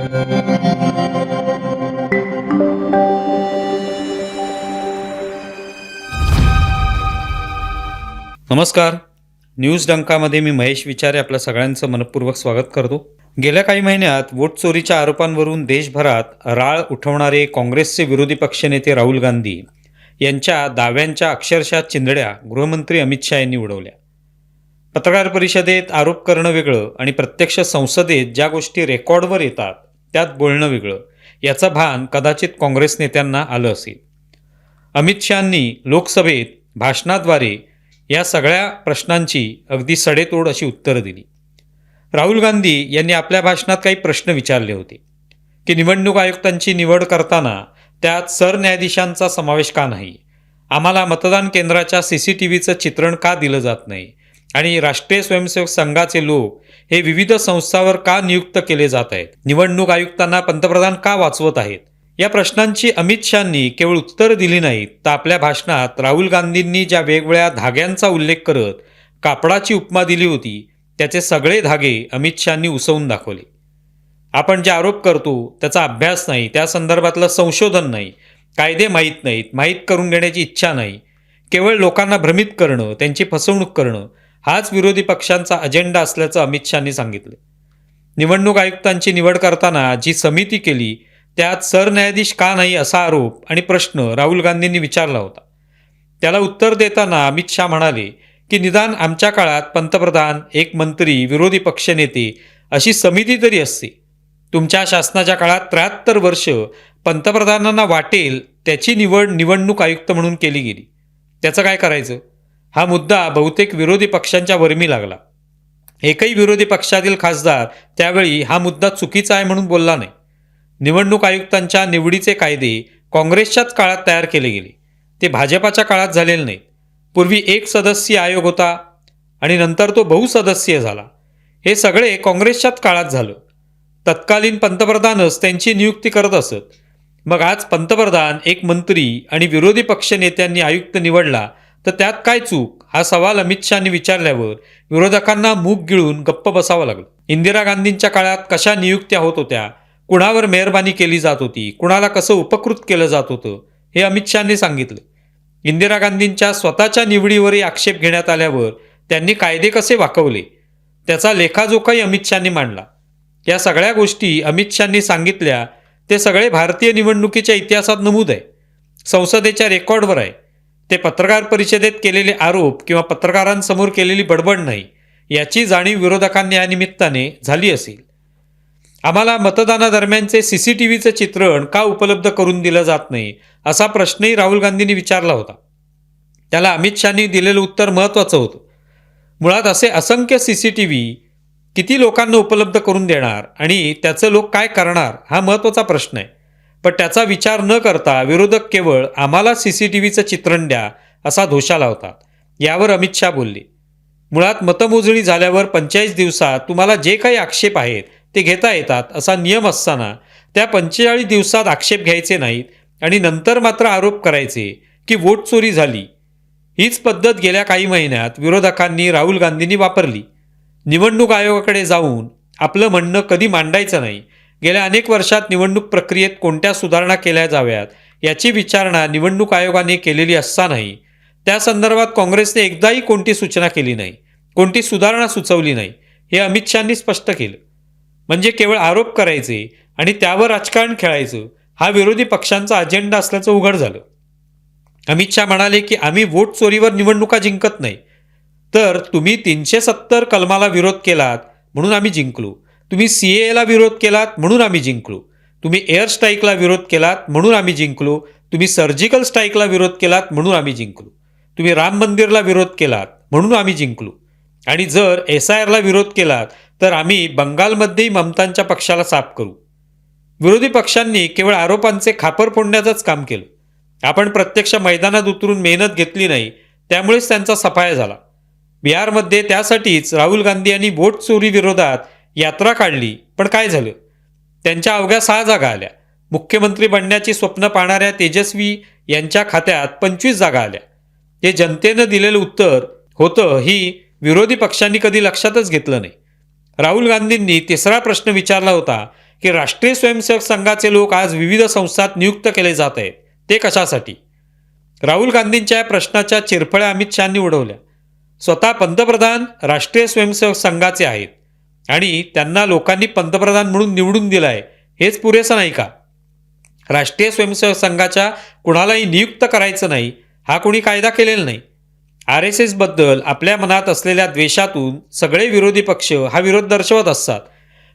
नमस्कार. न्यूज डंकामध्ये मी महेश विचारे आपल्या सगळ्यांचं मनपूर्वक स्वागत करतो. गेल्या काही महिन्यात वोट चोरीच्या आरोपांवरून देशभरात राळ उठवणारे काँग्रेसचे विरोधी पक्षनेते राहुल गांधी यांच्या दाव्यांच्या अक्षरशः चिंधड्या गृहमंत्री अमित शहा यांनी उडवल्या. पत्रकार परिषदेत आरोप करणं वेगळं आणि प्रत्यक्ष संसदेत ज्या गोष्टी रेकॉर्डवर येतात त्यात बोलणं वेगळं. याचं भान कदाचित काँग्रेस नेत्यांना आलं असेल. अमित शहांनी लोकसभेत भाषणाद्वारे या सगळ्या प्रश्नांची अगदी सडेतोड अशी उत्तरं दिली. राहुल गांधी यांनी आपल्या भाषणात काही प्रश्न विचारले होते. की निवडणूक आयुक्तांची निवड करताना त्यात सरन्यायाधीशांचा समावेश का नाही? आम्हाला मतदान केंद्राच्या सी सी टी व्हीचं चित्रण का दिलं जात नाही? आणि राष्ट्रीय स्वयंसेवक संघाचे लोक हे विविध संस्थांवर का नियुक्त केले जात आहेत? निवडणूक आयुक्तांना पंतप्रधान का वाचवत आहेत? या प्रश्नांची अमित शहांनी केवळ उत्तर दिली नाहीत तर आपल्या भाषणात राहुल गांधींनी ज्या वेगवेगळ्या धाग्यांचा उल्लेख करत कापडाची उपमा दिली होती त्याचे सगळे धागे अमित शहांनी उसवून दाखवले. आपण जे आरोप करतो त्याचा अभ्यास नाही त्या संदर्भातलं संशोधन नाही कायदे माहीत नाहीत माहीत करून घेण्याची इच्छा नाही. केवळ लोकांना भ्रमित करणं त्यांची फसवणूक करणं हाच विरोधी पक्षांचा अजेंडा असल्याचं अमित शहानी सांगितलं. निवडणूक आयुक्तांची निवड करताना जी समिती केली त्यात सरन्यायाधीश का नाही असा आरोप आणि प्रश्न राहुल गांधींनी विचारला होता. त्याला उत्तर देताना अमित शहा म्हणाले की निदान आमच्या काळात पंतप्रधान एक मंत्री विरोधी पक्षनेते अशी समिती तरी असते. तुमच्या शासनाच्या काळात त्र्याहत्तर वर्ष पंतप्रधानांना वाटेल त्याची निवड निवडणूक आयुक्त म्हणून केली गेली. त्याचं काय करायचं? हा मुद्दा बहुतेक विरोधी पक्षांच्या वर्मी लागला. एकही विरोधी पक्षातील खासदार त्यावेळी हा मुद्दा चुकीचा आहे म्हणून बोलला नाही. निवडणूक आयुक्तांच्या निवडीचे कायदे काँग्रेसच्याच काळात तयार केले गेले. ते भाजपाच्या काळात झालेले नाहीत. पूर्वी एक सदस्यीय आयोग होता आणि नंतर तो बहुसदस्यीय झाला. हे सगळे काँग्रेसच्याच काळात झालं. तत्कालीन पंतप्रधानच त्यांची नियुक्ती करत असत. मग आज पंतप्रधान एक मंत्री आणि विरोधी पक्ष नेत्यांनी आयुक्त निवडला तर त्यात काय चूक? हा सवाल अमित शहानी विचारल्यावर विरोधकांना मूग गिळून गप्प बसावं लागलं. इंदिरा गांधींच्या काळात कशा नियुक्त्या होत होत्या? कुणावर मेहरबानी केली जात होती? कुणाला कसं उपकृत केलं जात होतं? हे अमित शहानी सांगितलं. इंदिरा गांधींच्या स्वतःच्या निवडीवरही आक्षेप घेण्यात आल्यावर त्यांनी कायदे कसे वाकवले? त्याचा लेखाजोखाही अमित शहानी मांडला. या सगळ्या गोष्टी अमित शहानी सांगितल्या ते सगळे भारतीय निवडणुकीच्या इतिहासात नमूद आहे. संसदेच्या रेकॉर्डवर आहे. ते पत्रकार परिषदेत केलेले आरोप किंवा पत्रकारांसमोर केलेली बडबड नाही याची जाणीव विरोधकांनी या निमित्ताने झाली असेल. आम्हाला मतदानादरम्यानचे सी सी टी व्हीचं चित्रण का उपलब्ध करून दिलं जात नाही असा प्रश्नही राहुल गांधींनी विचारला होता. त्याला अमित शहानी दिलेलं उत्तर महत्त्वाचं होतं. मुळात असे असंख्य सी सी टी व्ही किती लोकांना उपलब्ध करून देणार आणि त्याचं लोक काय करणार हा महत्त्वाचा प्रश्न आहे. पण त्याचा विचार न करता विरोधक केवळ आम्हाला सी सी टी व्हीचं चित्रण द्या असा धोशा लावतात. यावर अमित शहा बोलले. मुळात मतमोजणी झाल्यावर पंचेचाळीस दिवसात तुम्हाला जे काही आक्षेप आहेत ते घेता येतात असा नियम असताना त्या पंचेचाळीस दिवसात आक्षेप घ्यायचे नाहीत आणि नंतर मात्र आरोप करायचे की वोट चोरी झाली. हीच पद्धत गेल्या काही महिन्यात विरोधकांनी राहुल गांधींनी वापरली. निवडणूक आयोगाकडे जाऊन आपलं म्हणणं कधी मांडायचं नाही गेल्या अनेक वर्षात निवडणूक प्रक्रियेत कोणत्या सुधारणा केल्या जाव्यात याची विचारणा निवडणूक आयोगाने केलेली असतानाही त्या संदर्भात काँग्रेसने एकदाही कोणती सूचना केली नाही कोणती सुधारणा सुचवली नाही हे अमित शहानी स्पष्ट केलं. म्हणजे केवळ आरोप करायचे आणि त्यावर राजकारण खेळायचं हा विरोधी पक्षांचा अजेंडा असल्याचं उघड झालं. अमित शहा म्हणाले की आम्ही वोट चोरीवर निवडणुका जिंकत नाही. तर तुम्ही तीनशे सत्तर कलमाला विरोध केलात म्हणून आम्ही जिंकलो. तुम्ही सी एला विरोध केलात म्हणून आम्ही जिंकलो. तुम्ही एअर स्ट्राईकला विरोध केलात म्हणून आम्ही जिंकलो. तुम्ही सर्जिकल स्ट्राईकला विरोध केलात म्हणून आम्ही जिंकलो. तुम्ही राम मंदिरला विरोध केलात म्हणून आम्ही जिंकलो. आणि जर एस आय आरला विरोध केलात तर आम्ही बंगालमध्येही ममतांच्या पक्षाला साफ करू. विरोधी पक्षांनी केवळ आरोपांचे खापर फोडण्याचंच काम केलं. आपण प्रत्यक्ष मैदानात उतरून मेहनत घेतली नाही त्यामुळेच त्यांचा सफाया झाला. बिहारमध्ये त्यासाठीच राहुल गांधी यांनी वोट चोरी विरोधात यात्रा काढली पण काय झालं? त्यांच्या अवघ्या सहा जागा आल्या. मुख्यमंत्री बनण्याची स्वप्न पाहणाऱ्या तेजस्वी यांच्या खात्यात पंचवीस जागा आल्या. हे जनतेनं दिलेलं उत्तर होतं ही विरोधी पक्षांनी कधी लक्षातच घेतलं नाही. राहुल गांधींनी तिसरा प्रश्न विचारला होता की राष्ट्रीय स्वयंसेवक संघाचे लोक आज विविध संस्थात नियुक्त केले जात आहेत ते कशासाठी? राहुल गांधींच्या या प्रश्नाच्या चिरफळ्या अमित शहानी उडवल्या. स्वतः पंतप्रधान राष्ट्रीय स्वयंसेवक संघाचे आहेत. आणि त्यांना लोकांनी पंतप्रधान म्हणून निवडून दिलं आहे हेच पुरेसं नाही का? राष्ट्रीय स्वयंसेवक संघाच्या कुणालाही नियुक्त करायचं नाही हा कोणी कायदा केलेला नाही. आर एस एसबद्दल आपल्या मनात असलेल्या द्वेषातून सगळे विरोधी पक्ष हा विरोध दर्शवत असतात.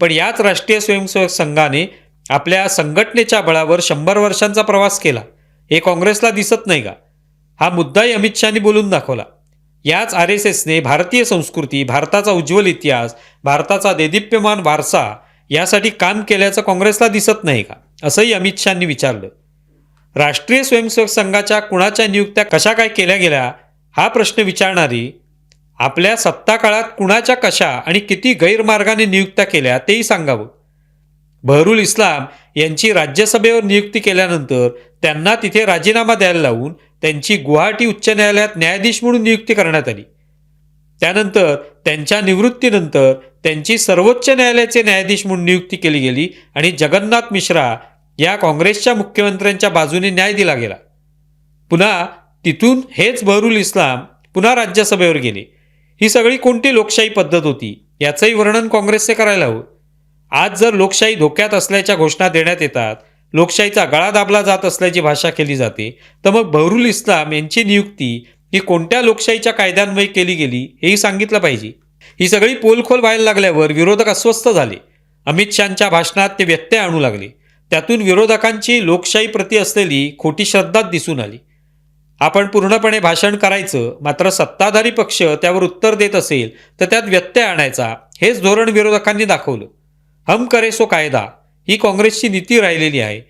पण याच राष्ट्रीय स्वयंसेवक संघाने आपल्या संघटनेच्या बळावर शंभर वर्षांचा प्रवास केला. हे काँग्रेसला दिसत नाही का? हा मुद्दाही अमित शहानी बोलून दाखवला. याच आर एस एसने भारतीय संस्कृती भारताचा उज्ज्वल इतिहास भारताचा देदीप्यमान वारसा यासाठी काम केल्याचं काँग्रेसला दिसत नाही का? असंही अमित शहानी विचारलं. राष्ट्रीय स्वयंसेवक संघाच्या कुणाच्या नियुक्त्या कशा काय केल्या गेल्या हा प्रश्न विचारणारी आपल्या सत्ता काळात कुणाच्या कशा आणि किती गैरमार्गाने नियुक्त्या केल्या तेही सांगावं. बहरुल इस्लाम यांची राज्यसभेवर नियुक्ती केल्यानंतर त्यांना तिथे राजीनामा द्यायला लावून त्यांची गुवाहाटी उच्च न्यायालयात न्यायाधीश म्हणून नियुक्ती करण्यात आली. त्यानंतर त्यांच्या निवृत्तीनंतर त्यांची सर्वोच्च न्यायालयाचे न्यायाधीश म्हणून नियुक्ती केली गेली आणि जगन्नाथ मिश्रा या काँग्रेसच्या मुख्यमंत्र्यांच्या बाजूने न्याय दिला गेला. पुन्हा तिथून हेच बहरुल इस्लाम पुन्हा राज्यसभेवर गेले. ही सगळी कोणती लोकशाही पद्धत होती याचंही वर्णन काँग्रेसचे करायला हवं. आज जर लोकशाही धोक्यात असल्याच्या घोषणा देण्यात येतात लोकशाहीचा गळा दाबला जात असल्याची भाषा केली जाते. तर मग बहरुल इस्लाम यांची नियुक्ती ही कोणत्या लोकशाहीच्या कायद्यान्वये केली गेली हेही सांगितलं पाहिजे. ही सगळी पोलखोल व्हायला लागल्यावर विरोधक अस्वस्थ झाले. अमित शहाच्या भाषणात ते व्यत्यय आणू लागले. त्यातून विरोधकांची लोकशाही प्रती असलेली खोटी श्रद्धाच दिसून आली. आपण पूर्णपणे भाषण करायचं मात्र सत्ताधारी पक्ष त्यावर उत्तर देत असेल तर त्यात व्यत्यय आणायचा हेच धोरण विरोधकांनी दाखवलं. हम करे सो कायदा. ही काँग्रेसची नीती राहिलेली आहे.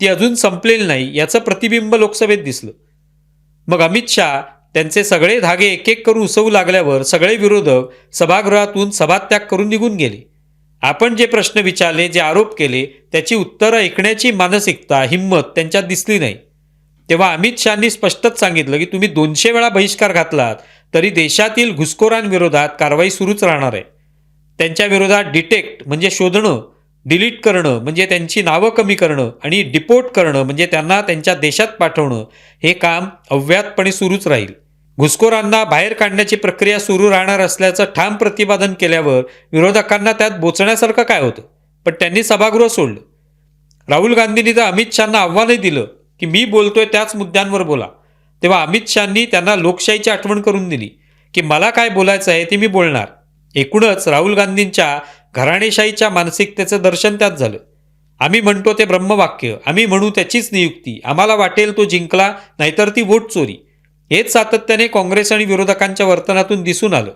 ती अजून संपलेली नाही याचं प्रतिबिंब लोकसभेत दिसलं. मग अमित शहा त्यांचे सगळे धागे एक एक करून उसवू लागल्यावर सगळे विरोधक सभागृहातून सभात्याग करून निघून गेले. आपण जे प्रश्न विचारले जे आरोप केले त्याची उत्तरं ऐकण्याची मानसिकता हिंमत त्यांच्यात दिसली नाही. तेव्हा अमित शहानी स्पष्टच सांगितलं की तुम्ही दोनशे वेळा बहिष्कार घातलात तरी देशातील घुसखोरांविरोधात कारवाई सुरूच राहणार आहे. त्यांच्या विरोधात डिटेक्ट म्हणजे शोधणं डिलीट करणं म्हणजे त्यांची नावं कमी करणं आणि डिपोर्ट करणं म्हणजे त्यांना त्यांच्या देशात पाठवणं हे काम अव्यातपणे सुरूच राहील. घुसखोरांना बाहेर काढण्याची प्रक्रिया सुरू राहणार असल्याचं ठाम प्रतिपादन केल्यावर विरोधकांना त्यात बोचण्यासारखं काय होतं? पण त्यांनी सभागृह सोडलं. राहुल गांधींनी तर अमित शहाना आव्हानही दिलं की मी बोलतोय त्याच मुद्द्यांवर बोला. तेव्हा अमित शहानी त्यांना लोकशाहीची आठवण करून दिली की मला काय बोलायचं आहे ते मी बोलणार. एकूणच राहुल गांधींच्या घराणेशाहीच्या मानसिकतेचं दर्शन त्यात झालं. आम्ही म्हणतो ते ब्रह्मवाक्य आम्ही म्हणू त्याचीच नियुक्ती. आम्हाला वाटेल तो जिंकला नाहीतर ती वोट चोरी. हेच सातत्याने काँग्रेस आणि विरोधकांच्या वर्तनातून दिसून आलं.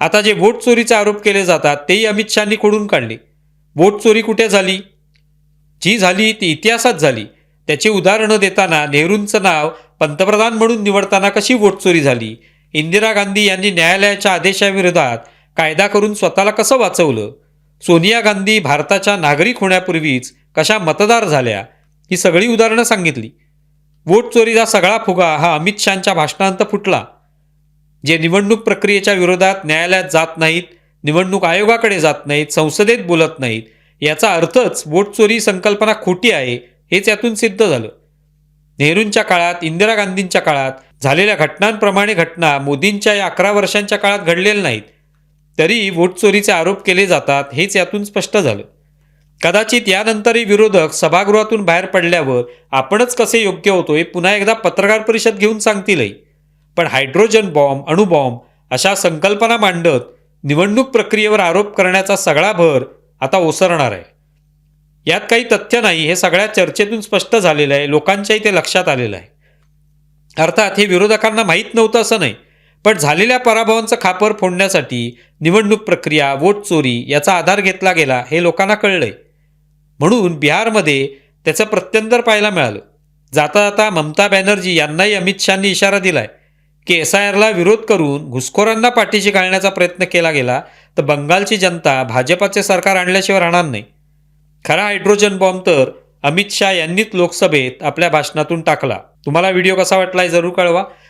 आता जे वोट चोरीचे आरोप केले जातात तेही अमित शहानी खोडून काढले. वोट चोरी कुठे झाली? जी झाली ती इतिहासात झाली. त्याची उदाहरणं देताना नेहरूंचं नाव पंतप्रधान म्हणून निवडताना कशी वोट चोरी झाली? इंदिरा गांधी यांनी न्यायालयाच्या आदेशाविरोधात कायदा करून स्वतःला कसं वाचवलं? सोनिया गांधी भारताच्या नागरिक होण्यापूर्वीच कशा मतदार झाल्या? ही सगळी उदाहरणं सांगितली. वोट चोरीचा सगळा फुगा हा अमित शहाच्या भाषणांत फुटला. जे निवडणूक प्रक्रियेच्या विरोधात न्यायालयात जात नाहीत निवडणूक आयोगाकडे जात नाहीत संसदेत बोलत नाहीत याचा अर्थच वोट चोरी संकल्पना खोटी आहे हेच यातून सिद्ध झालं. नेहरूंच्या काळात इंदिरा गांधींच्या काळात झालेल्या घटनांप्रमाणे घटना मोदींच्या या अकरा वर्षांच्या काळात घडलेल्या नाहीत. तरी वोट चोरीचे आरोप केले जातात हेच यातून स्पष्ट झालं. कदाचित यानंतरही विरोधक सभागृहातून बाहेर पडल्यावर आपणच कसे योग्य होतोय पुन्हा एकदा पत्रकार परिषद घेऊन सांगतीलही. पण हायड्रोजन बॉम्ब अणुबॉम्ब अशा संकल्पना मांडत निवडणूक प्रक्रियेवर आरोप करण्याचा सगळा भर आता ओसरणार आहे. यात काही तथ्य नाही हे सगळ्या चर्चेतून स्पष्ट झालेलं आहे लोकांच्याही ते लक्षात आलेलं आहे. अर्थात हे विरोधकांना माहीत नव्हतं असं नाही. पण झालेल्या पराभवांचं खापर फोडण्यासाठी निवडणूक प्रक्रिया वोट चोरी याचा आधार घेतला गेला हे लोकांना कळलंय. म्हणून बिहारमध्ये त्याचं प्रत्यंतर पाहायला मिळालं. जाता जाता ममता बॅनर्जी यांनाही अमित शहानी इशारा दिलाय की एस आय आरला विरोध करून घुसखोरांना पाठीशी घालण्याचा प्रयत्न केला गेला तर बंगालची जनता भाजपाचे सरकार आणल्याशिवाय राहणार नाही. खरा हायड्रोजन बॉम्ब तर अमित शहा यांनीच लोकसभेत आपल्या भाषणातून टाकला. तुम्हाला व्हिडिओ कसा वाटला जरूर कळवा.